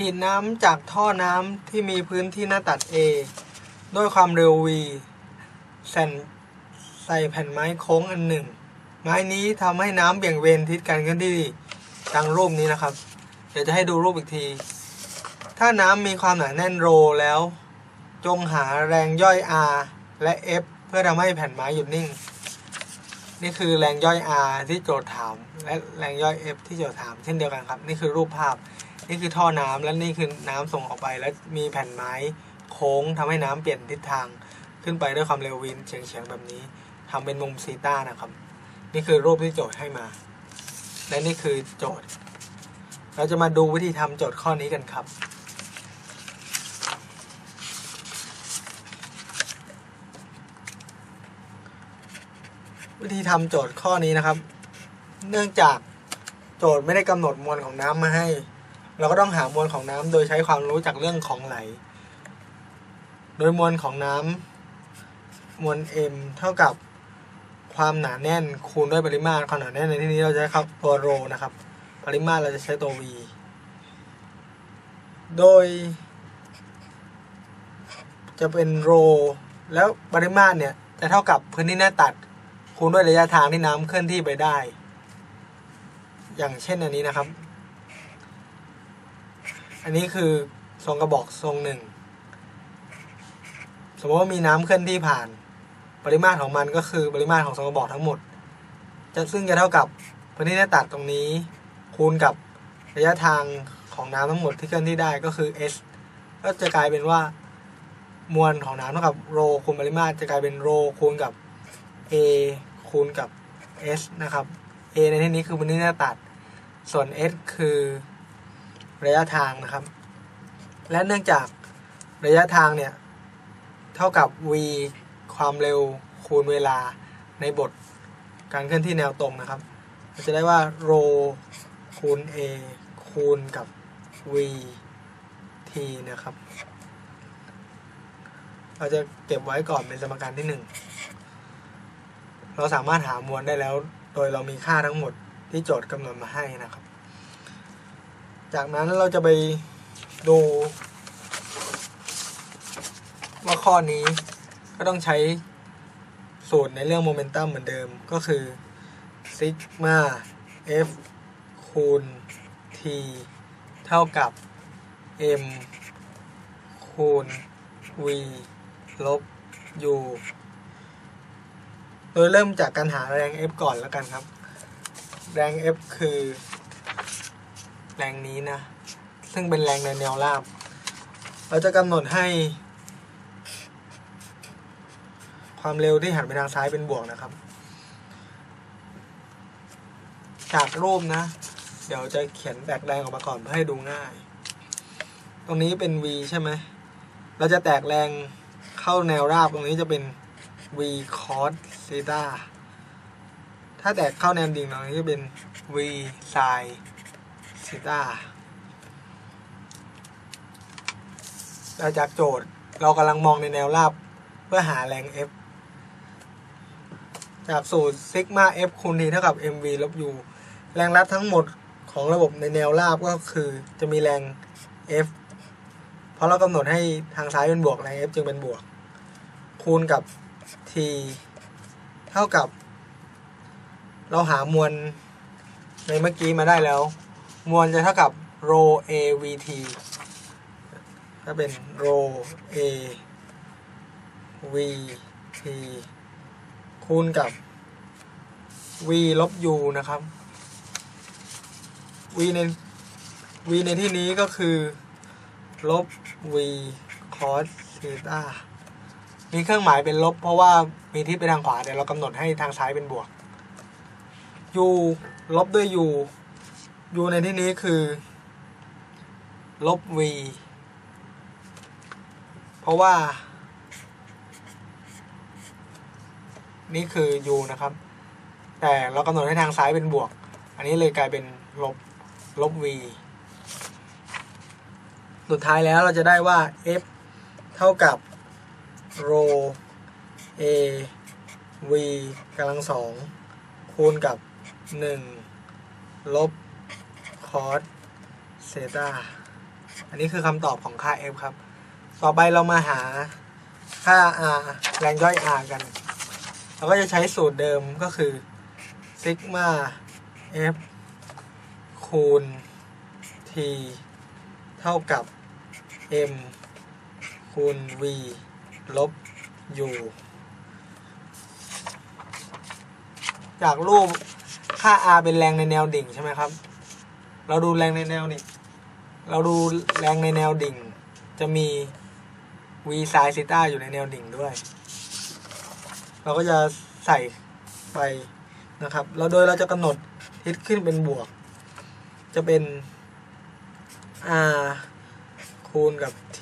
ฉีดน้ำจากท่อน้ำที่มีพื้นที่หน้าตัด A ด้วยความเร็ว V แสนใส่แผ่นไม้โค้งอันหนึ่ง ไม้นี้ทำให้น้ำเบี่ยงเบนทิศการเคลื่อนที่ดังรูปนี้นะครับ เดี๋ยวจะให้ดูรูปอีกที ถ้าน้ำมีความหนาแน่นโรแล้ว จงหาแรงย่อย R และ F เพื่อทำให้แผ่นไม้หยุดนิ่ง นี่คือแรงย่อย R ที่โจทย์ถาม และแรงย่อย F ที่โจทย์ถาม เช่นเดียวกันครับ นี่คือรูปภาพ นี่คือท่อน้ำและนี่คือน้ำส่งออกไปและมีแผ่นไม้โค้งทำให้น้ำเปลี่ยนทิศทางขึ้นไปด้วยความเร็ววินเฉียงๆแบบนี้ทำเป็นมุมซีต้านะครับ นี่คือรูปที่โจทย์ให้มา และนี่คือโจทย์ เราจะมาดูวิธีทำโจทย์ข้อนี้กันครับ วิธีทำโจทย์ข้อนี้นะครับ เนื่องจากโจทย์ไม่ได้กำหนดมวลของน้ำมาให้ เราก็ต้องหามวลของน้ำโดยใช้ความรู้จากเรื่องของไหล โดยมวลของน้ำมวล m เท่ากับความหนาแน่นคูณด้วยปริมาตรความหนาแน่นในที่นี้เราจะใช้ครับตัวโรนะครับ ปริมาตรเราจะใช้ตัว v โดย จะเป็นโรแล้วปริมาตรเนี่ยจะเท่ากับพื้นที่หน้าตัดคูณด้วยระยะทางที่น้ำเคลื่อนที่ไปได้ อย่างเช่นอันนี้นะครับ อันนี้คือทรงกระบอกทรงหนึ่ง สมมติว่ามีน้ำเคลื่อนที่ผ่าน ปริมาตรของมันก็คือปริมาตรของทรงกระบอกทั้งหมด จะซึ่งจะเท่ากับพื้นที่หน้าตัดตรงนี้ คูณกับระยะทางของน้ำทั้งหมดที่เคลื่อนที่ได้ก็คือ s ก็จะกลายเป็นว่ามวลของน้ำเท่ากับโรคูณปริมาตรจะกลายเป็นโรคูณกับ a คูณกับ s นะครับ a ในที่นี้คือพื้นที่หน้าตัด ส่วน s คือ ระยะทางนะครับ และเนื่องจากระยะทางเนี่ย เท่ากับ v ความเร็วคูณเวลาในบทการเคลื่อนที่แนวตรงนะครับเราจะได้ว่า ρ คูณ a คูณกับ v t นะครับ เราจะเก็บไว้ก่อนเป็นสมการที่หนึ่งเราสามารถหามวลได้แล้ว โดยเรามีค่าทั้งหมดที่โจทย์กำหนดมาให้นะครับ จากนั้นเราจะไปดู ว่าข้อนี้ก็ต้องใช้สูตรในเรื่องโมเมนตัมเหมือนเดิมก็คือซิกมา f คูณ t เท่ากับ m คูณ v ลบ u โดยเริ่มจากการหาแรง F ก่อนแล้วกันครับ แรง F คือ แรงนี้นะ ซึ่งเป็นแรงในแนวราบ เราจะกำหนดให้ ความเร็วที่หันไปทางซ้ายเป็นบวกนะครับ จากรูปนะ เดี๋ยวจะเขียนแตกแรงออกมาก่อนเพื่อให้ดูง่าย ตรงนี้เป็น v ใช่ไหม เราจะแตกแรงเข้าแนวราบตรงนี้จะเป็น v cos theta ถ้าแตกเข้าแนวดิ่งตรงนี้จะเป็น v sin theta เราจากโจทย์เรากำลังมองในแนวราบเพื่อหาแรง F จากสูตรซิกมา F คูณ T เท่ากับ mv ลบ u แรงรับทั้งหมดของระบบในแนวราบก็คือจะมีแรง F เพราะเรากำหนดให้ทางซ้ายเป็นบวกแรง F จึงเป็นบวก คูณกับ t เท่ากับ เราหามวลในเมื่อกี้มาได้แล้ว มวลจะเท่ากับ ρ a v t ก็เป็น ρ a v t คูณกับ v ลบ u นะครับ v ใน v ในที่นี้ก็คือ ลบ v cos theta มีเครื่องหมายเป็นลบ เพราะว่ามีทิศไปทางขวาแต่เรากำหนดให้ทางซ้ายเป็นบวก u ลบด้วย u u ในที่นี้คือ ลบ v เพราะว่า นี่คือ u นะครับ แต่เรากำหนดให้ทางซ้ายเป็นบวก อันนี้เลยกลายเป็นลบ ลบ v สุดท้ายแล้วเราจะได้ว่า f เท่ากับ ρ a v กำลังสองคูณกับ 1 ลบ cos เซตาอันนี้คือคำตอบของค่า f ครับ ต่อไปเรามาหาค่า r แรงย่อย r กัน เราก็จะใช้สูตรเดิมก็คือซิกมา f คูณ t เท่ากับ m คูณ v ลบ u จากรูปค่า r เป็นแรงในแนวดิ่งใช่ไหมครับ เราดูแรงในแนวดิ่เราดูแรงในแนวดิ่ง จะมี v ไซน์ซิต้าอยู่ในแนวดิ่งด้วย เราก็จะใส่ไปนะครับ เราโดยเราจะกำหนดทิศขึ้นเป็นบวก จะเป็น r คูณกับ t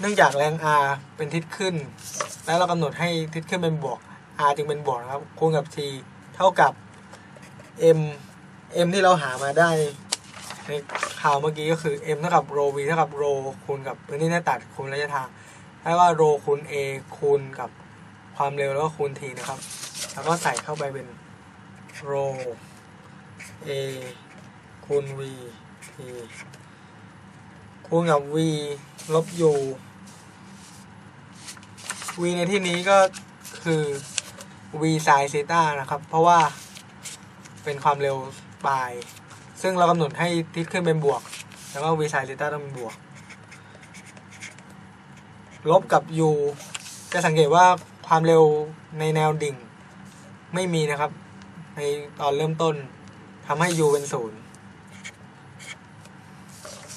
เนื่องจากแรง r เป็นทิศขึ้น แล้วเรากำหนดให้ทิศขึ้นเป็นบวก r จึงเป็นบวกนะครับ คูณกับ t เท่ากับ m m ที่เราหามาได้ในข่าวเมื่อกี้ก็คือ m เท่ากับ rho v เท่ากับ rho คูณกับพื้นที่หน้าตัดคูณระยะทางแล้วก็ rho คูณ a คูณกับความเร็วแล้วก็คูณ t นะครับ แล้วก็ใส่เข้าไปเป็น rho a คูณ v t คูณกับ v ลบ u v ในที่นี้ก็คือ v sin ซีตานะครับ เพราะว่าเป็นความเร็ว ปลายซึ่งเรากำหนดให้ทิศขึ้นเป็นบวก แล้วก็ v sin ซีตาต้องเป็นบวก ลบกับ u จะสังเกตว่าความเร็วในแนวดิ่ง ไม่มีนะครับ ในตอนเริ่มต้นทำให้ u เป็นศูนย์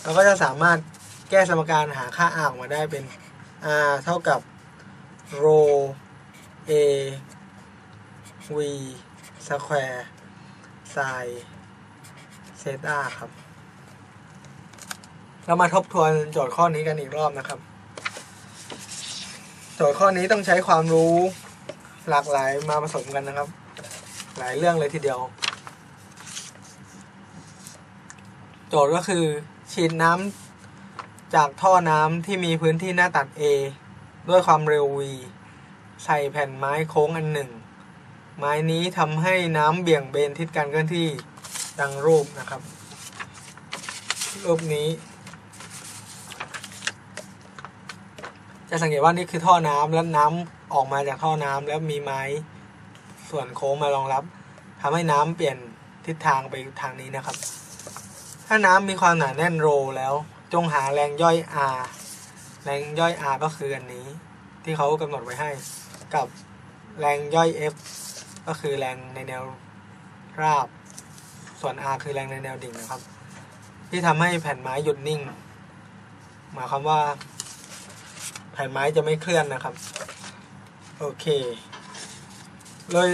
เราก็จะสามารถแก้สมการหาค่า r ออกมาได้เป็น r เท่ากับ rho a v สแควร์ ไซเซตาครับ เรามาทบทวนโจทย์ข้อนี้กันอีกรอบนะครับ โจทย์ข้อนี้ต้องใช้ความรู้หลากหลายมาผสมกันนะครับ หลายเรื่องเลยทีเดียว โจทย์ก็คือฉีดน้ำจากท่อน้ำที่มีพื้นที่หน้าตัด A ด้วยความเร็ว v ใส่แผ่นไม้โค้งอันหนึ่ง ไม้นี้ทำให้น้ำเบี่ยงเบนทิศการเคลื่อนที่ดังรูปนะครับ รูปนี้ จะสังเกตว่านี่คือท่อน้ำแล้วน้ำออกมาจากท่อน้ำแล้วมีไม้ส่วนโค้งมารองรับทำให้น้ำเปลี่ยนทิศทางไปทางนี้นะครับ ถ้าน้ำมีความหนาแน่นโรแล้วจงหาแรงย่อย R แรงย่อย R ก็คืออันนี้ ที่เขากำหนดไว้ให้ กับแรงย่อย F ก็คือแรงในแนวราบ ส่วน R คือแรงในแนวดิ่งนะครับ ที่ทำให้แผ่นไม้หยุดนิ่ง หมายความว่า แผ่นไม้จะไม่เคลื่อนนะครับ โอเค เลย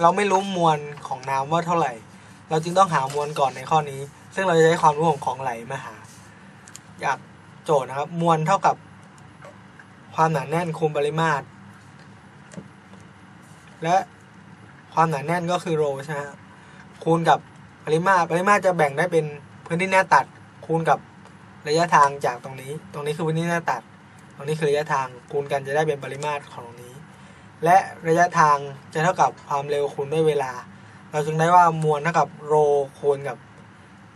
เราไม่รู้มวลของน้ำว่าเท่าไหร่ เราจึงต้องหามวลก่อนในข้อนี้ ซึ่งเราจะใช้ความรู้ของของไหลมาหา อยากโจทย์นะครับ มวลเท่ากับความหนาแน่นคูณปริมาตร และ ความหนาแน่นก็คือโรใช่ไหมครับคูณกับปริมาตรปริมาตรจะแบ่งได้เป็นพื้นที่หน้าตัด คูณกับระยะทางจากตรงนี้ ตรงนี้คือพื้นที่หน้าตัด ตรงนี้คือระยะทางคูณกันจะได้เป็นปริมาตรของตรงนี้ และระยะทางจะเท่ากับความเร็วคูณด้วยเวลา เราจึงได้ว่ามวลเท่ากับโรคูณกับ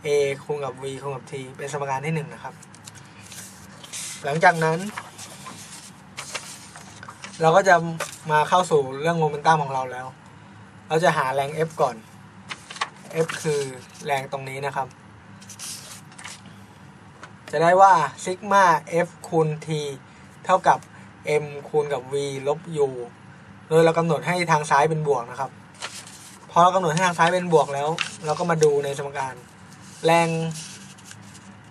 a คูณกับ v คูณกับ t เป็นสมการที่หนึ่งนะครับ หลังจากนั้น เราก็จะมาเข้าสู่เรื่องโมเมนตัมของเราแล้ว เราจะหาแรง F ก่อน F คือแรงตรงนี้นะครับ จะได้ว่าซิกมา F คูณ T เท่ากับ M คูณกับ V ลบ U โดยเรากำหนดให้ทางซ้ายเป็นบวกนะครับ พอเรากำหนดให้ทางซ้ายเป็นบวกแล้ว เราก็มาดูในสมการ แรง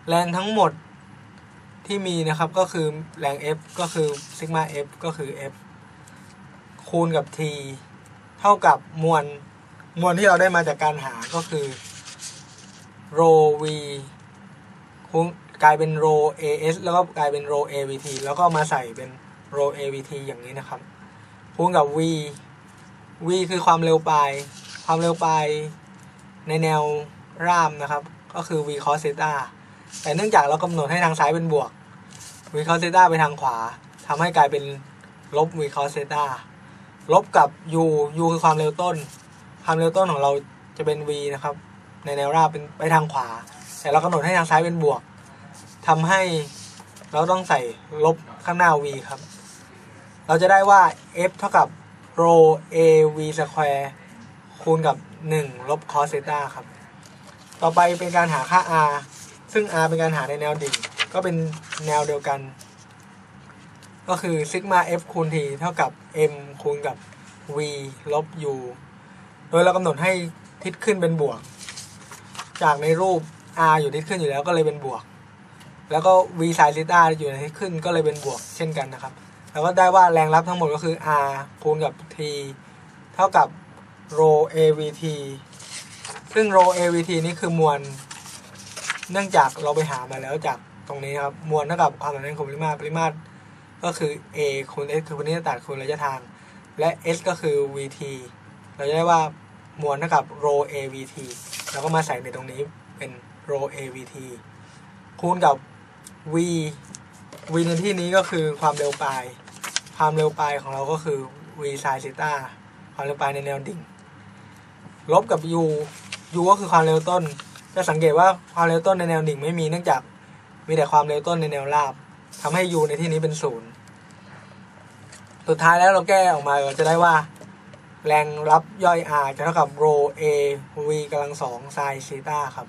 แรงทั้งหมดที่มีนะครับก็คือแรง F ก็คือซิกมา F ก็คือ F คูณกับ T เท่ากับมวลมวลที่เราได้มาจากการหาก็คือ rho v คูณกลายเป็น rho as แล้วก็กลายเป็น rho avt แล้วก็มาใส่เป็น rho avt อย่างนี้นะครับคูณกับ v v คือความเร็วปลาย ความเร็วปลายในแนวรามนะครับ ก็คือ v cos theta แต่เนื่องจากเรากำหนดให้ทางซ้ายเป็นบวก v cos theta ไปทางขวาทำให้กลายเป็นลบ v cos theta ลบกับ u u คือความเร็วต้น ความเร็วต้นของเราจะเป็น v นะครับ ในแนวราบเป็นไปทางขวา แต่เรากำหนดให้ทางซ้ายเป็นบวกทำให้เราต้องใส่ลบข้างหน้า v ครับ เราจะได้ว่า f เท่ากับ rho a v square คูณกับ 1 ลบ cos theta ครับ ต่อไปเป็นการหาค่า r ซึ่ง r เป็นการหาในแนวดิ่ง ก็เป็นแนวเดียวกัน ก็คือซิกมา f คูณ t เท่ากับ m คูณกับ v ลบ u โดยเรากำหนดให้ทิศขึ้นเป็นบวก จากในรูป r อยู่ทิศขึ้นอยู่แล้วก็เลยเป็นบวก แล้วก็ v sin theta อยู่ในทิศขึ้นก็เลยเป็นบวกเช่นกันนะครับ แล้วก็ได้ว่าแรงรับทั้งหมดก็คือ r คูณกับ t เท่ากับ rho avt ซึ่ง rho avt นี่คือมวล เนื่องจากเราไปหามาแล้วจากตรงนี้ครับ มวลเท่ากับความหนาแน่นของปริมาตรปริมาตร ก็คือ a คูณ s คือพื้นที่หน้าตัดคูณระยะทาง และ s ก็คือ vt เราจะได้ว่ามวลเท่ากับ rho avt เราก็มาใส่ในตรงนี้เป็น rho avt คูณกับ v v ในที่นี้ก็คือความเร็วปลาย ความเร็วปลายของเราก็คือ v sin theta ความเร็วปลายในแนวดิ่ง ลบกับ u u ก็คือความเร็วต้น จะสังเกตว่าความเร็วต้นในแนวดิ่งไม่มีเนื่องจากมีแต่ความเร็วต้นในแนวราบ ทำให้ u ในที่นี้เป็นศูนย์สุดท้ายแล้วเราแก้ออกมาจะได้ว่า แรงรับย่อย r จะเท่ากับ rho a v กำลังสองไซน์ซีตาครับ